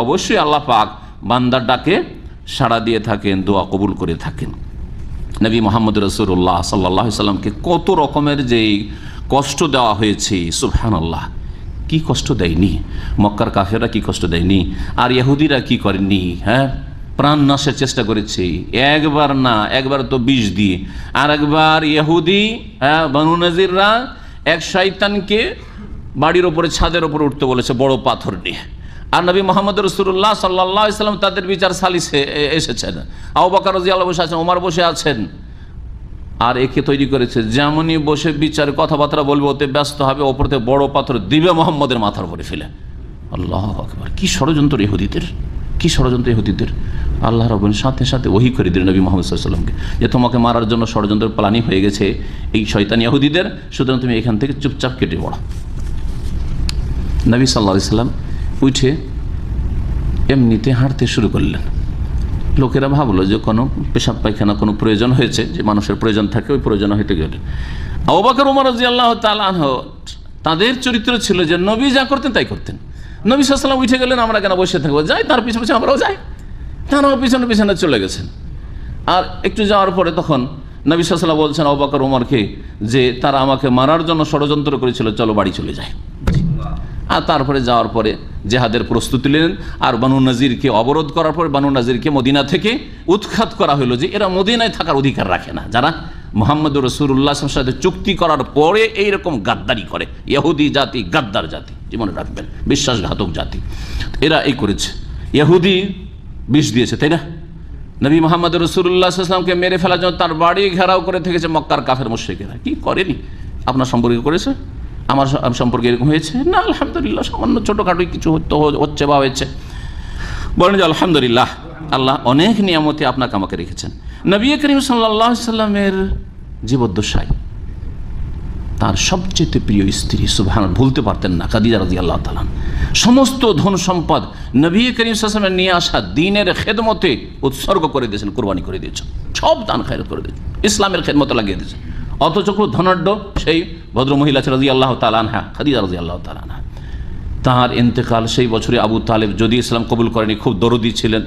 অবশ্যই আল্লাহ পাক বান্দার ডাকে সাড়া দিয়ে থাকেন, দোয়া কবুল করে থাকেন। নবী মোহাম্মদ রসুল্লাহ সাল্লাহ সাল্লামকে কত রকমের যেই কষ্ট দেওয়া হয়েছে সুবহান আল্লাহ কি কষ্ট দেয়নি? মক্কার কাফেরা কি কষ্ট দেয়নি? আর ইহুদিরা কি করেনি হ্যাঁ? প্রাণ নাশের চেষ্টা করেছে। একবার না, একবার তো বিষ দিয়ে। আর একবার ইহুদি হ্যাঁ বানু নাজিররা এক শয়তানকে বাড়ির ওপরে, ছাদের ওপরে উঠতে বলেছে, বড় পাথর নিয়ে। আর নবী মোহাম্মদ রসুল্লাহ সাল্লাহ ইসলাম তাদের বিচার সালিসে এসেছেন। আউ বাকার রাজি আল্লাহ বসে আছেন ওমার বসে আছেন। আর একে তৈরি করেছে। যেমনই বসে বিচার, কথাবার্তা বলবে, ওতে ব্যস্ত হবে, ওপরতে বড় পাথর দিবে মোহাম্মদের মাথার উপরে ফেলে। আল্লাহ আকবার। কি ষড়যন্ত্র ইহুদিদের। কি ষড়যন্ত্র ইহুদিদের। আল্লাহ রবেন সাথে সাথে ওহি করে দিলেন নবী মোহাম্মদ সাল্লামকে যে তোমাকে মারার জন্য ষড়যন্ত্রের প্লানি হয়ে গেছে এই শয়তান ইহুদিদের, সুতরাং তুমি এখান থেকে চুপচাপ কেটে পড়ো। নবী সাল্লা সাল্লাম উঠে এমনিতে হাঁটতে শুরু করলেন। লোকেরা ভাবলো যে কোনো পেশাব পায়খানা কোনো প্রয়োজন হয়েছে, যে মানুষের প্রয়োজন থাকে, ওই প্রয়োজন হেঁটে গেলেন আবাকর উমর রাজি আল্লাহ তালাহ তাদের চরিত্র ছিল যে নবী যা করতেন তাই করতেন। নবী সাল্লাম উঠে গেলেন, আমরা কেন বসে থাকব? যাই, তার পিছনে পিছনে আমরাও যাই। তারাও পিছনে পিছনে চলে গেছেন। আর একটু যাওয়ার পরে তখন নবী সাল্লাম বলছেন আবাকর উমরকে যে তারা আমাকে মারার জন্য ষড়যন্ত্র করেছিল, চলো বাড়ি চলে যায় আর তারপরে যাওয়ার পরে জেহাদের প্রস্তুতি নিলেন। আর বানু নাজিরকে অবরোধ করার পর বানু নাজিরকে মদিনা থেকে উৎখাত করা হলো যে এরা মদিনায় থাকার অধিকার রাখে না। যারা মোহাম্মদ রসুল্লাহ সাথে চুক্তি করার পরে এইরকম গাদ্দারি করে। ইহুদি জাতি, গাদ্দার জাতি জীবনে রাখবেন, বিশ্বাসঘাতক জাতি। এরা এই করেছে। ইহুদি বিষ দিয়েছে, তাই না? নবী মোহাম্মদ রসুল্লাহামকে মেরে ফেলার জন্য তার বাড়ি ঘেরাও করে থেকেছে মক্কার কাফের মুশ্রিকেরা। কি করেনি? আপনার সম্পর্কে করেছে? আমার সম্পর্কে এরকম হয়েছে? না, আলহামদুলিল্লাহ, সামান্য ছোটোখাটোই কিছু হতো, হচ্ছে বা হয়েছে। বলেন যে, আলহামদুলিল্লাহ, আল্লাহ অনেক নিয়ামতে আপনাকে আমাকে রেখেছেন। নবী করিম সাল্লাহ সাল্লামের জীবদ্দশায় তার সবচেয়ে প্রিয় স্ত্রী সুভান ভুলতে পারতেন না কাদিজা রাজি আল্লাহ তালান সমস্ত ধন সম্পদ নবী করিম সাল্লামের নিয়ে আসা দিনের খেদমতে উৎসর্গ করে দিয়েছেন, কোরবানি করে দিয়েছেন। সব দান খায়রত করে দিয়েছেন। ইসলামের খেদমতে লাগিয়ে দিয়েছেন। অথচ খুব ধনাঢ্য সেই ভদ্র মহিলা ছিল রাজি আল্লাহ তালানহা খাদিজা রাজি আল্লাহ তালানহা তাহার ইন্তেকাল সেই বছরে আবু তালেব যদি ইসলাম কবুল করেনি, খুব দরদি ছিলেন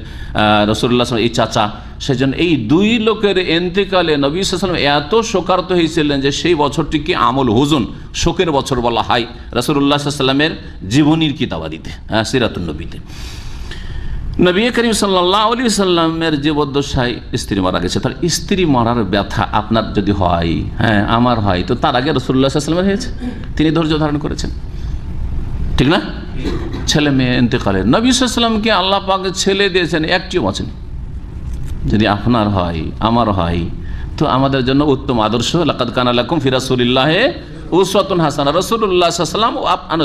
রসুল্লাহ এই চাচা, সেজন্য এই দুই লোকের এন্তেকালে নবী সাল্লাম এত শোকার্ত হয়েছিলেন যে সেই বছরটিকে আমল হুজুন, শোকের বছর বলা হয় রসুল্লাহ সাল্লামের জীবনীর কিতাবাদিতে হ্যাঁ সিরাতুল নবীতে। নবী করিম সাল্লাহ সাল্লামের জীবদ্দশায় স্ত্রী মারা গেছে। তার স্ত্রী মারার ব্যথা আপনার যদি হয় হ্যাঁ আমার হয়, তো তার আগে রসুল্লাহ হয়েছে। তিনি ধৈর্য ধারণ করেছেন। ঠিক না? ছেলে মেয়ে এতেকালে নবী সাল্লামকে আল্লাহ পাকে ছেলে দিয়েছেন, একটিও বাঁচেন। যদি আপনার হয়, আমার হয়, তো আমাদের জন্য উত্তম আদর্শ, লাকাদ কান আলাকুম ফিরাসুলিল্লাহে উসওয়াতুন হাসান। রসুল্লাহ সাল্লাম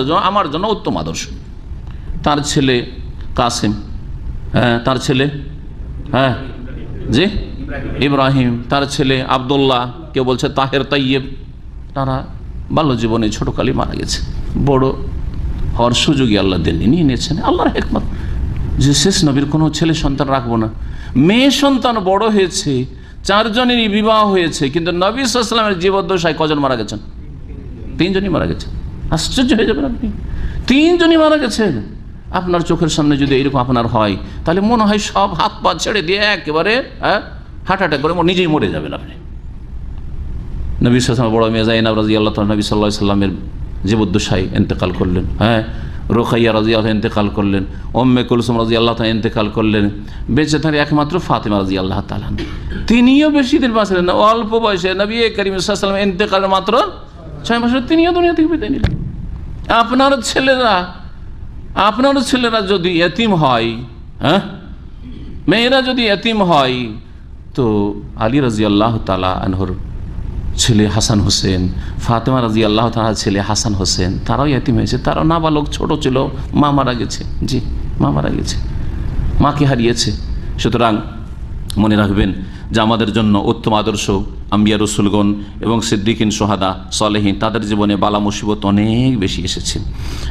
জন্য আমার জন্য উত্তম আদর্শ। তার ছেলে কাসিম তার ছেলে? হ্যাঁ। জি? ইব্রাহিম, তার ছেলে আবদুল্লাহ, কেউ বলছে তাহের তাইয়েব তারা বাল্য জীবনে ছোটকালে মারা গেছে। বড় হওয়ার সুযোগই আল্লাহ দেননি নিয়ে নিয়েছেন আল্লাহর হেকমত। যে শেষ নবীর কোনো ছেলে সন্তান রাখব না। মেয়ে সন্তান বড় হয়েছে, চারজনেরই বিবাহ হয়েছে, কিন্তু নবী সাল্লামের জীবদ্দশায় কজন মারা গেছেন? তিনজনই মারা গেছেন। আশ্চর্য হয়ে যাবেন আপনি। তিনজনই মারা গেছেন আপনার চোখের সামনে যদি এরকম আপনার হয়, তাহলে মনে হয় সব হাত পা ছেড়ে দিয়ে একেবারে হ্যাঁ হার্ট অ্যাটাক করে নিজেই মরে যাবেন আপনি। নবী সাল্লাম বড় মেয়ে জাইনাব রাজি আল্লাহ নবী সাল্লাহ সাল্লামের জীবদ্দশাই এন্তেকাল করলেন হ্যাঁ রোখাইয়া রাজি আল্লাহ এন্তেকাল করলেন ওম্মে কুলসুম রাজি আল্লাহ তালা এন্তেকাল করলেন, বেঁচে থাকেন একমাত্র ফাতেমা রাজি আল্লাহ তালান তিনিও বেশি দিন বাঁচলেন না, অল্প বয়সে নবী করিম সাল্লাম এন্তেকাল মাত্র ছয় মাসের, তিনিও দুনিয়া থেকে বিদায় নিলেন। আপনার ছেলেরা আপনার ছেলেরা যদি এতিম হয় হ্যাঁ? মেয়েরা যদি এতিম হয়, তো আলী রাজি আল্লাহ তালা আনহর ছেলে হাসান হোসেন, ফাতেমা রাজি আল্লাহ তালার ছেলে হাসান হোসেন, তারাও এতিম হয়েছে। তারাও নাবালক ছোট ছিল, মা মারা গেছে। জি, মা মারা গেছে। মাকে হারিয়েছে। সুতরাং মনে রাখবেন যে আমাদের জন্য উত্তম আদর্শ আম্বিয়া রসুলগণ এবং সিদ্দিকিন সোহাদা সলেহীন, তাদের জীবনে বালা মুসিবত অনেক বেশি এসেছে।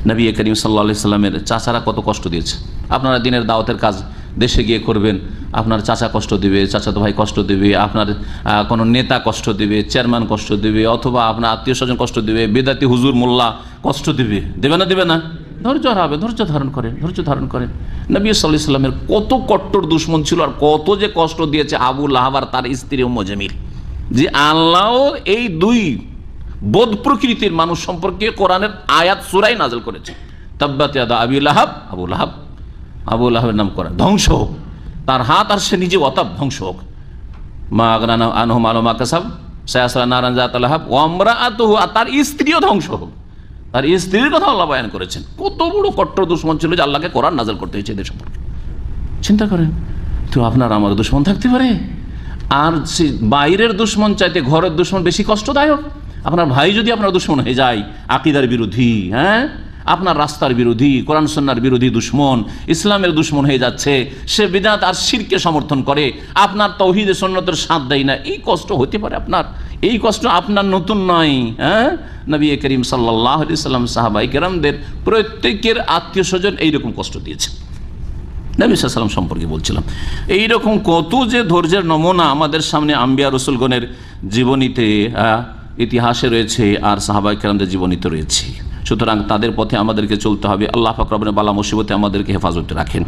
নবী করিম সাল্লা সাল্লামের চাচারা কত কষ্ট দিয়েছে। আপনারা দিনের দাওয়াতের কাজ দেশে গিয়ে করবেন, আপনার চাচা কষ্ট দেবে, চাচাতো ভাই কষ্ট দেবে, আপনার কোনো নেতা কষ্ট দেবে, চেয়ারম্যান কষ্ট দেবে, অথবা আপনার আত্মীয় স্বজন কষ্ট দেবে, বেদাতি হুজুর, মোল্লা কষ্ট দেবে। দেবে না দেবে না। ধৈর্য হারাবে, ধৈর্য ধারণ করেন, ধৈর্য ধারণ করেন। নবী সাল্লাহ সাল্লামের কত কট্টর দুশ্মন ছিল আর কত যে কষ্ট দিয়েছে আবু লাহাব আর তার স্ত্রী ও জামিল। যে আল্লাহ এই দুই বোধ প্রকৃতির মানুষ সম্পর্কে কোরআনের আয়াত সুরাই নাজল করেছে। তাব্বাত ইয়াদা আবি লাহাব, আবু লাহাব। আবু লাহাবের নাম করেন ধ্বংস হোক। তার হাত আর সে নিজে অতাপ ধ্বংস হোক। মা আগনানা আনহম আলো মা কাসাব, সায়াসরা নারায়ণ জাত আল্লাহাব ওমরা আতহু আর তার স্ত্রীও ধ্বংস হোক। তার স্ত্রীর কথা আল্লাহ বয়ান করেছেন। কত বড় কট্টর দুশ্মন ছিল যে আল্লাহকে কোরআন নাজল করতে হয়েছে এদের সম্পর্কে। চিন্তা করেন, তো আপনার আমার দুশ্মন থাকতে পারে? আর সে বাইরের দুশ্মন চাইতে ঘরের দুশ্মন বেশি কষ্টদায়ক। আপনার ভাই যদি আপনার দুশ্মন হয়ে যায়, আকিদার বিরোধী হ্যাঁ? আপনার রাস্তার বিরোধী, কোরআন সন্ন্যার বিরোধী দুশ্মন, ইসলামের দুশ্মন হয়ে যাচ্ছে, সে বিদাত আর শিরকে সমর্থন করে, আপনার তৌহিদে সন্ন্যতের সাথ দেয় না। এই কষ্ট হতে পারে আপনার। এই কষ্ট আপনার নতুন নয় হ্যাঁ? নবী করিম সাল্লাহ সাল্লাম সাহাবাই কেরামদের প্রত্যেকের আত্মীয় স্বজন এইরকম কষ্ট দিয়েছে নবী সম্পর্কে বলছিলাম। এই রকম কত যে ধৈর্যের নমুনা আমাদের সামনে আম্বিয়া রসুলগণের জীবনীতে ইতিহাসে রয়েছে আর সাহাবাই কেরামদের জীবনীতে রয়েছে। সুতরাং তাদের পথে আমাদেরকে চলতে হবে। আল্লাহ ফাকরাবের বালা মুসিবতে আমাদেরকে হেফাজতে রাখেন।